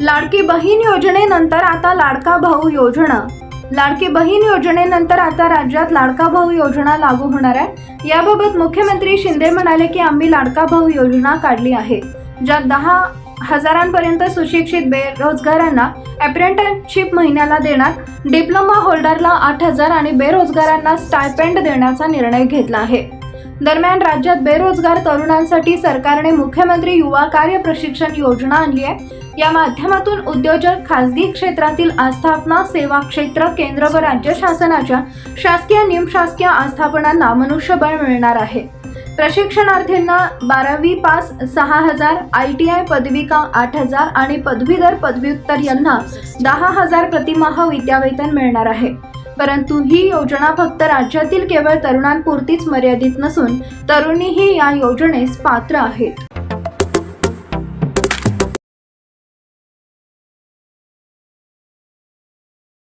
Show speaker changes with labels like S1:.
S1: लाडकी बहीण योजनेनंतर आता लाडका भाऊ योजना. लाडकी बहीण योजनेनंतर आता राज्यात लाडका भाऊ योजना लागू होणार आहे. याबाबत मुख्यमंत्री शिंदे म्हणाले की आम्ही लाडका भाऊ योजना काढली आहे. ज्यात दहा हजारांपर्यंत सुशिक्षित बेरोजगारांना अप्रेंटिसशिप महिन्याला देणार डिप्लोमा होल्डरला आठ हजार आणि बेरोजगारांना स्टायपेंड देण्याचा निर्णय घेतला आहे. दरम्यान राज्यात बेरोजगार तरुणांसाठी सरकारने मुख्यमंत्री युवा कार्य प्रशिक्षण योजना आणली आहे. या माध्यमातून उद्योजक खासगी क्षेत्रातील आस्थापना सेवा क्षेत्र केंद्र व राज्य शासनाच्या शासकीय निमशासकीय आस्थापनांना मनुष्यबळ मिळणार आहे. प्रशिक्षणार्थींना बारावी पास सहा हजार आय टी आय पदविका आठ हजार आणि पदवीधर पदव्युत्तर यांना दहा हजार प्रतिमाह विद्यावेतन मिळणार आहे. परंतु ही योजना फक्त राज्यातील केवळ तरुणांपुरतीच मर्यादित नसून तरुणीही या योजनेस पात्र आहेत.